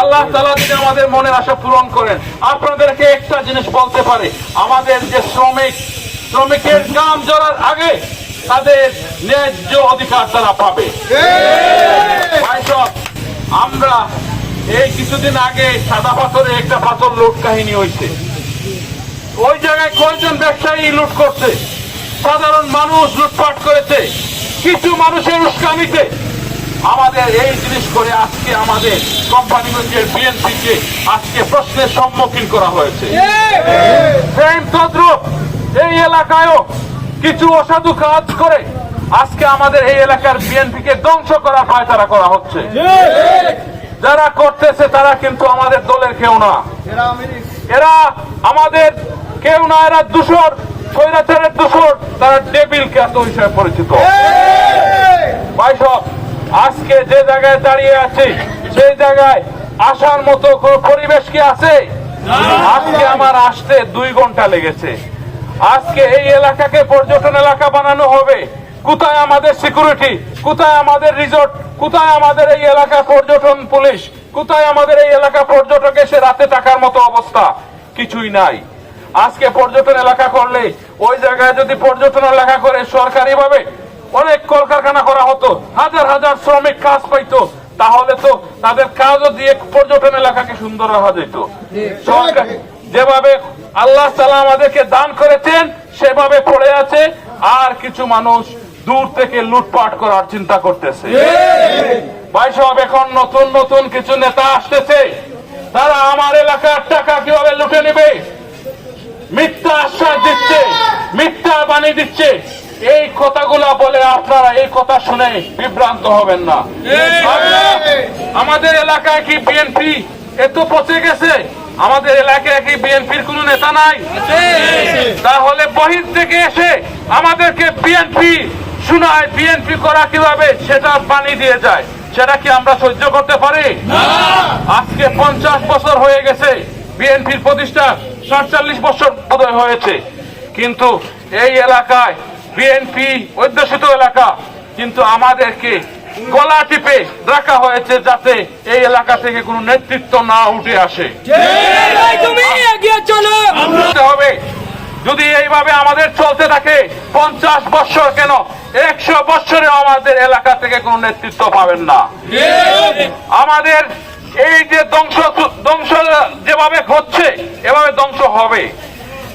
আল্লাহ তালা যদি আমাদের মনের আশা পূরণ করেন, আপনাদেরকে একটা জিনিস বলতে পারে। আমাদের যে শ্রমিক, শ্রমিকের গাম জড়ার আগে তাদের ন্যায্য অধিকার তারা পাবে। আমরা এই কিছুদিন আগে সাদা পাথরে একটা পাথর লুট কাহিনী হয়েছে ওই জায়গায় কয়জন ব্যবসায়ী লুট করছে। সাধারণ মানুষ লুটপাট করেছে। কিছু মানুষের উস্কানিতে আমাদের এই জিনিস করে আজকে আমাদের কোম্পানিগঞ্জের বিএনপিকে আজকে প্রশ্নের সম্মুখীন করা হয়েছে। তদ্রুপ এই এলাকায়ও কিছু অসাধু কাজ করে আজকে আমাদের এই এলাকার বিএনপিকে ধ্বংস করার পায়তারা করা হচ্ছে। যারা করতেছে তারা কিন্তু আমাদের দলের কেউ না। এরা আমাদের কেউ না এরা দূষর স্বৈরাচারের দূষর তারা ডেবিল খ্যাত হিসেবে পরিচিত। ভাইসব আজকে যে জায়গায় দাঁড়িয়ে আছি সেই জায়গায় আসার মতো কোন পরিবেশ কি আছে? আজকে আমার আসতে দুই ঘণ্টা লেগেছে। আজকে এই এলাকাকে পর্যটন এলাকা বানানো হবে। কোথায় আমাদের সিকিউরিটি কোথায় আমাদের রিসোর্ট কোথায় আমাদের এই এলাকা পর্যটন পুলিশ? কোথায় আমাদের এই এলাকা পর্যটক এসে রাতে টাকার মতো অবস্থা? কিছুই নাই। আজকে পর্যটন এলাকা করলে ওই জায়গায় যদি পর্যটন এলাকা করে সরকারি ভাবে অনেক কলকারখানা করা হতো, হাজার হাজার শ্রমিক কাজ পাইতো। তাহলে তো তাদের কাজও দিয়ে পর্যটন এলাকাকে সুন্দর রাখা যেত। যেভাবে আল্লাহ তালা আমাদেরকে দান করেছেন, সেভাবে পড়ে আছে। আর কিছু মানুষ দূর থেকে লুটপাট করার চিন্তা করতেছে। ভাই সব এখন নতুন নতুন কিছু নেতা আসতেছে। তারা আমার এলাকার টাকা কীভাবে লুটে নেবে? মিথ্যা আশ্বাস দিচ্ছে, মিথ্যা বাণী দিচ্ছে। এই কথাগুলা বলে আপনারা এই কথা শুনে বিভ্রান্ত হবেন না। আমরা- আমাদের এলাকায় কি বিএনপি এত পচে গেছে? আমাদের এলাকায় কি বিএনপির কোন নেতা নাই? তাহলে বহির থেকে এসে আমাদেরকে বিএনপি শোনায় বিএনপি করা কীভাবে? সেটা বাণী দিয়ে যায়। সেটা কি আমরা সহ্য করতে পারি? আজকে পঞ্চাশ বছর হয়ে গেছে বিএনপির প্রতিষ্ঠা সাতচল্লিশ বছর বোধহয় হয়েছে। কিন্তু এই এলাকায় বিএনপি অধ্যুষিত এলাকা, কিন্তু আমাদেরকে গলা টিপে রাখা হয়েছে যাতে এই এলাকা থেকে কোনো নেতৃত্ব না উঠে আসে। হবে। যদি এইভাবে আমাদের চলতে থাকে, পঞ্চাশ বছর কেন? একশো বছরে আমাদের এলাকা থেকে কোনো নেতৃত্ব পাবেন না। আমাদের এই যে ধ্বংস ধ্বংস যেভাবে হচ্ছে এভাবে ধ্বংস হবে।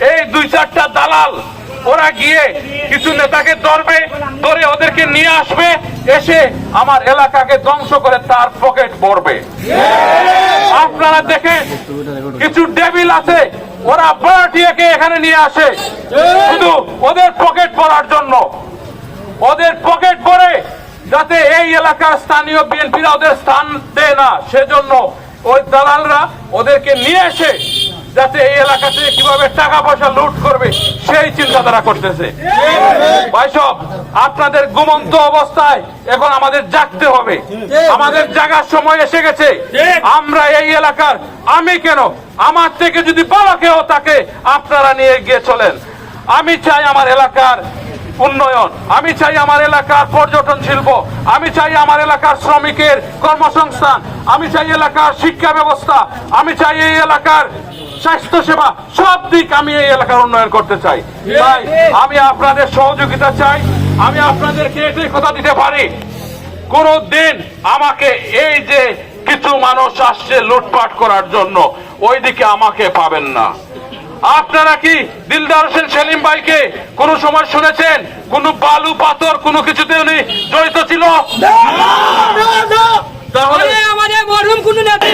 এই দুই চারটা দালাল ওরা গিয়ে কিছু নেতাকে ধরবে, ধরে ওদেরকে নিয়ে আসবে, এসে আমার এলাকাকে ধ্বংস করে তার পকেট ভরবে। আপনারা দেখেন, কিছু ডেবিল আছে, ওরা ভাড়াটিয়াকে এখানে নিয়ে আসে। শুধু ওদের পকেট ভরার জন্য। ওদের পকেট ভরে যাতে এই এলাকার স্থানীয় বিএনপিরা ওদের স্থান দেয় না। সেজন্য ওই দালালরা ওদেরকে নিয়ে এসে যাতে এই এলাকা থেকে কীভাবে টাকা পয়সা লুট করবে, সেই চিন্তা তারা করতেছে ভাইসব আপনাদের ঘুমন্ত অবস্থায় এখন আমাদের জাগতে হবে। আমাদের জাগার সময় এসে গেছে। আমরা এই এলাকার, আমি কেন? আমার থেকে যদি বাবা কেউ তাকে, আপনারা নিয়ে গিয়ে চলেন। আমি চাই আমার এলাকার উন্নয়ন। আমি চাই আমার এলাকার পর্যটন শিল্প, আমি চাই আমার এলাকার শ্রমিকের কর্মসংস্থান, আমি চাই এলাকার শিক্ষা ব্যবস্থা, আমি চাই এই এলাকার স্বাস্থ্য সেবা সব দিক আমি এই এলাকার উন্নয়ন করতে চাই। তাই আমি আপনাদের সহযোগিতা চাই, আমি আপনাদেরকে এটাই কথা দিতে পারি। কোন দিন আমাকে এই যে কিছু মানুষ আসছে লুটপাট করার জন্য, ওইদিকে আমাকে পাবেন না। আপনারা কি দিলদার হোসেন সেলিম ভাইকে কোন সময় শুনেছেন? কোন বালু পাথর কোনো কিছুতে উনি জড়িত ছিল? তাহলে আরে আমাদের মরহুম কোন নেতা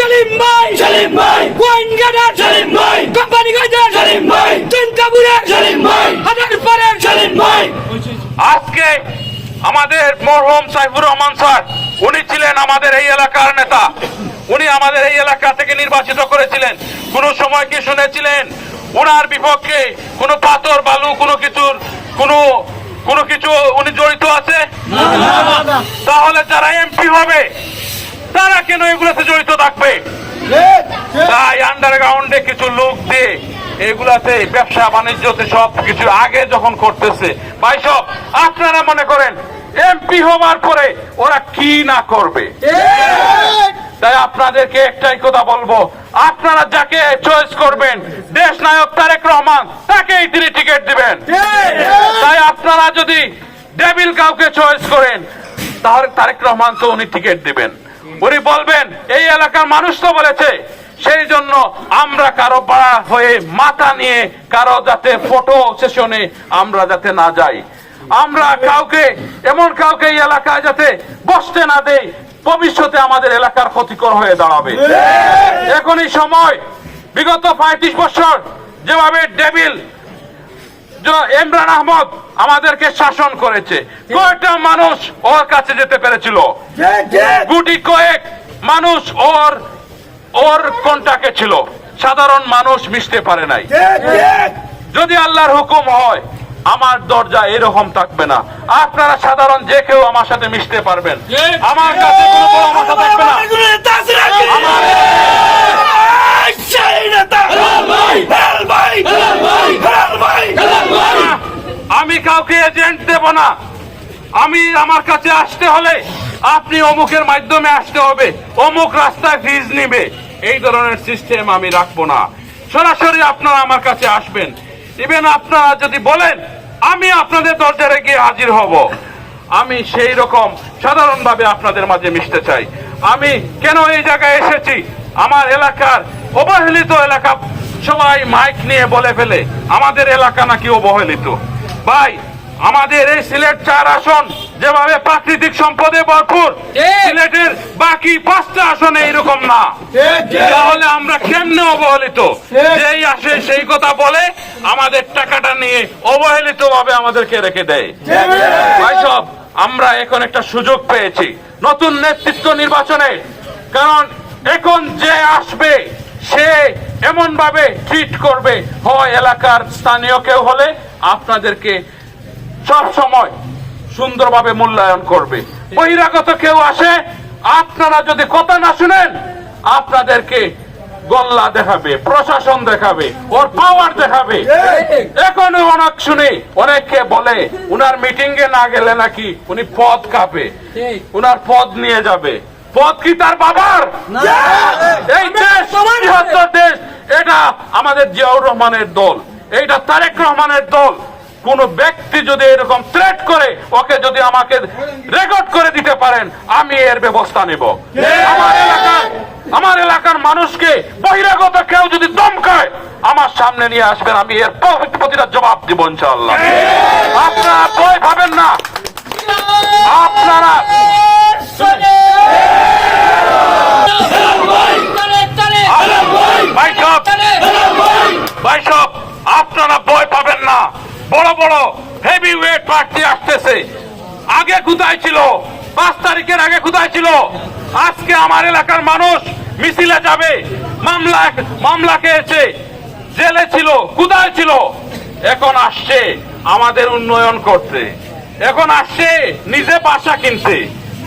সলিম ভাই। সলিম ভাই। গোয়েন গার্ডার সলিম ভাই। কোম্পানি গার্ডার সলিম ভাই। চিন্তাপুরে সলিম ভাই। হাজার পরে সলিম ভাই। আজকে আমাদের মরহুম সাইফুর রহমান স্যার উনি ছিলেন আমাদের এই এলাকার নেতা। উনি আমাদের এই এলাকা থেকে নির্বাচিত করেছিলেন। কোন সময় কি শুনেছিলেন? ওনার বিপক্ষে কোনো পাথর বালু কোনো কিছুর কোনো কোনো কিছু উনি জড়িত আছে? তাহলে যারা এমপি হবে তারা কেন এগুলোতে জড়িত থাকবে? তাই আন্ডারগ্রাউন্ডে কিছু লোক দিয়ে এগুলাতে ব্যবসা, বাণিজ্যতে সব কিছু আগে যখন করতেছে। ভাই, সব আপনারা মনে করেন, এমপি হবার পরে ওরা কি না করবে? তাই আপনাদেরকে একটাই কথা বলব, আপনারা যাকে চয়েস করবেন, দেশ নায়ক তারেক রহমান, তাকেই তিনি টিকিট দিবেন। তাই আপনারা যদি ডেভিল কাউকে চয়েস করেন তাহলে তারেক রহমান তো উনি টিকিট দিবেন। উনি বলবেন, এই এলাকার মানুষ তো বলেছে সেই জন্য আমরা কারও পাড়া হয়ে মাথা নিয়ে কারও যাতে ফটো সেশনে আমরা যাতে না যাই। আমরা কাউকে এমন কাউকে এই এলাকায় যাতে বসতে না দেই ভবিষ্যতে আমাদের এলাকার ক্ষতিকর হয়ে দাঁড়াবে। এখনই সময় বিগত পঁয়ত্রিশ বছর যেভাবে ডেভিল জ- ইমরান আহমদ আমাদেরকে শাসন করেছে কয়টা মানুষ ওর কাছে যেতে পেরেছিল? গুটি কয়েক মানুষ ওর ওর কন্টাকে ছিল? সাধারণ মানুষ মিশতে পারে নাই। যদি আল্লাহর হুকুম হয় আমার দরজা এরকম থাকবে না। আপনারা সাধারণ যে কেউ আমার সাথে মিশতে পারবেন। আমার কাছে কোনো পরামর্শ থাকবে না। আমি কাউকে এজেন্ট দেব না। আমি আমার কাছে আসতে হলে আপনি অমুকের মাধ্যমে আসতে হবে। অমুক রাস্তায় ফিজ নিবে। এই ধরনের সিস্টেম আমি রাখব না। সরাসরি আপনারা আমার কাছে আসবেন। ইভেন আপনারা যদি বলেন, আমি আপনাদের দরজারে গিয়ে হাজির হব। আমি সেই রকম সাধারণভাবে আপনাদের মাঝে মিশতে চাই। আমি কেন এই জায়গায় এসেছি? আমার এলাকার অবহেলিত এলাকা সবাই মাইক নিয়ে বলে ফেলে, আমাদের এলাকা নাকি অবহেলিত। ভাই আমাদের এই সিলেট চার আসন যেভাবে প্রাকৃতিক সম্পদে ভরপুর। সিলেটের বাকি পাঁচটা আসনে এইরকম না। তাহলে আমরা কেমনে অবহেলিত? যেই আসে সেই কথা বলে আমাদের টাকাটা নিয়ে অবহেলিত ভাবে আমাদেরকে রেখে দেয়। ভাই সব আমরা এখন একটা সুযোগ পেয়েছি নতুন নেতৃত্ব নির্বাচনে। কারণ এখন যে আসবে সে এমন ভাবে ট্রিট করবে হয় এলাকার স্থানীয় কেউ হলে আপনাদেরকে সব সময় সুন্দরভাবে মূল্যায়ন করবে। বহিরাগত কেউ আসে আপনারা যদি কথা না শুনেন আপনাদেরকে গল্লা দেখাবে প্রশাসন দেখাবে ওর পাওয়ার দেখাবে। এখনও অনেক শুনি অনেককে বলে উনার মিটিং এ না গেলে নাকি উনি পদ কাঁপে উনার পদ নিয়ে যাবে। পদ কি তার বাবার? এই দেশ বৃহত্তর দেশ এটা আমাদের জিয়াউর রহমানের দল এইটা তারেক রহমানের দল। কোন ব্যক্তি যদি এরকম থ্রেট করে ওকে যদি আমাকে রেকর্ড করে দিতে পারেন আমি এর ব্যবস্থা নেব। আমার এলাকার আমার এলাকার মানুষকে বহিরাগত কেউ যদি দমকায় আমার সামনে নিয়ে আসবেন আমি এর প্রতিটা জবাব দিব ইনশাআল্লাহ। আপনারা ভয় পাবেন না। আপনারা ভাই! সব ভাই সব আপনারা ভয় পাবেন না বড় বড় হেভি ওয়েট প্রার্থী আসতেছে। আগে কোথায় ছিল পাঁচ তারিখের আগে কোথায় ছিল। আজকে আমার এলাকার মানুষ মিছিলে যাবে মামলা মামলা খেয়েছে জেলে ছিল কোথায় ছিল। এখন আসছে আমাদের উন্নয়ন করতে। এখন আসছে নিজে বাসা কিনতে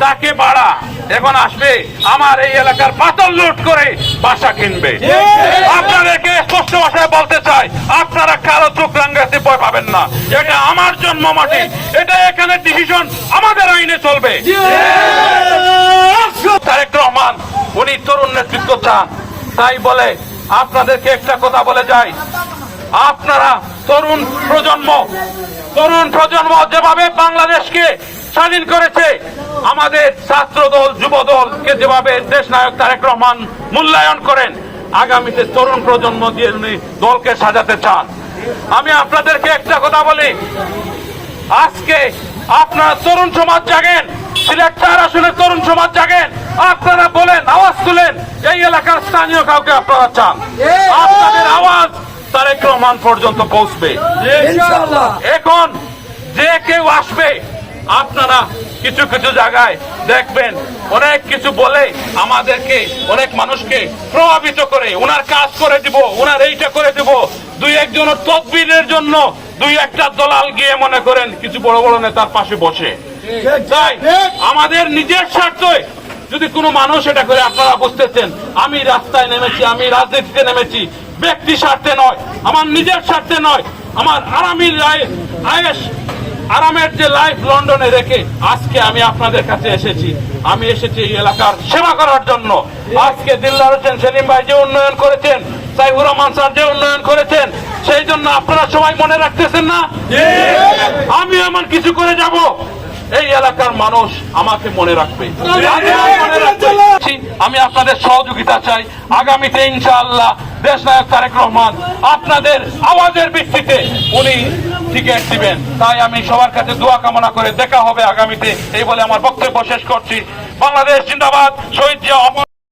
তাকে বাড়া। এখন আসবে আমার এই এলাকার পাতল লুট করে বাসা কিনবে। আপনাদেরকে স্পষ্ট ভাষায় বলতে চাই আপনারা কারও চোখ রাঙ্গাতে ভয় পাবেন না। এটা আমার জন্ম মাটি এটা এখানে ডিসিশন আমাদের আইনে চলবে। তারেক রহমান, উনি তরুণ নেতৃত্ব চান। তাই বলে আপনাদেরকে একটা কথা বলে যাই। আপনারা তরুণ প্রজন্ম তরুণ প্রজন্ম যেভাবে বাংলাদেশকে স্বাধীন করেছে, আমাদের ছাত্র দল যুব দলকে যেভাবে দেশ নায়ক তারেক রহমান মূল্যায়ন করেন, আগামীতে তরুণ প্রজন্ম দিয়ে উনি দলকে সাজাতে চান। আমি আপনাদেরকে একটা কথা বলি। আজকে আপনারা তরুণ সমাজ জাগেন সিলেট চার আসনের তরুণ সমাজ জাগেন আপনারা বলেন আওয়াজ তুলেন এই এলাকার স্থানীয় কাউকে আপনারা চান। আপনাদের আওয়াজ তারেক রহমান পর্যন্ত পৌঁছবে। এখন যে কেউ আসবে আপনারা কিছু কিছু জায়গায় দেখবেন অনেক কিছু বলে আমাদেরকে অনেক মানুষকে প্রভাবিত করে ওনার কাজ করে দিব ওনার এইটা করে দিব। দুই একজনের তদবিরের জন্য দুই একটা দলাল গিয়ে মনে করেন কিছু বড় বড় নেতার পাশে বসে। তাই আমাদের নিজের স্বার্থে যদি কোনো মানুষ এটা করে আপনারা বুঝতেছেন, আমি রাস্তায় নেমেছি, আমি রাজনীতিতে নেমেছি, ব্যক্তি স্বার্থে নয়, আমার নিজের স্বার্থে নয়, আমার আরামির আয়- আয়েস আরামের যে লাইফ লন্ডনে রেখে আজকে আমি আপনাদের কাছে এসেছি। আমি এসেছি এই এলাকার সেবা করার জন্য। আজকে দিল্লার হোসেন সেলিম ভাই যে উন্নয়ন করেছেন সাইফুর রহমান স্যার যে উন্নয়ন করেছেন সেই জন্য আপনারা সবাই মনে রাখতেছেন না? আমি এমন কিছু করে যাব এই এলাকার মানুষ আমাকে মনে রাখবে। আমি আপনাদের সহযোগিতা চাই। আগামীতে ইনশাআল্লাহ দেশ নায়ক তারেক রহমান আপনাদের আওয়াজের ভিত্তিতে উনি টিকিট দিবেন। তাই আমি সবার কাছে দোয়া কামনা করে দেখা হবে আগামীতে এই বলে আমার বক্তব্য শেষ করছি। বাংলাদেশ জিন্দাবাদ শহীদ জিয়া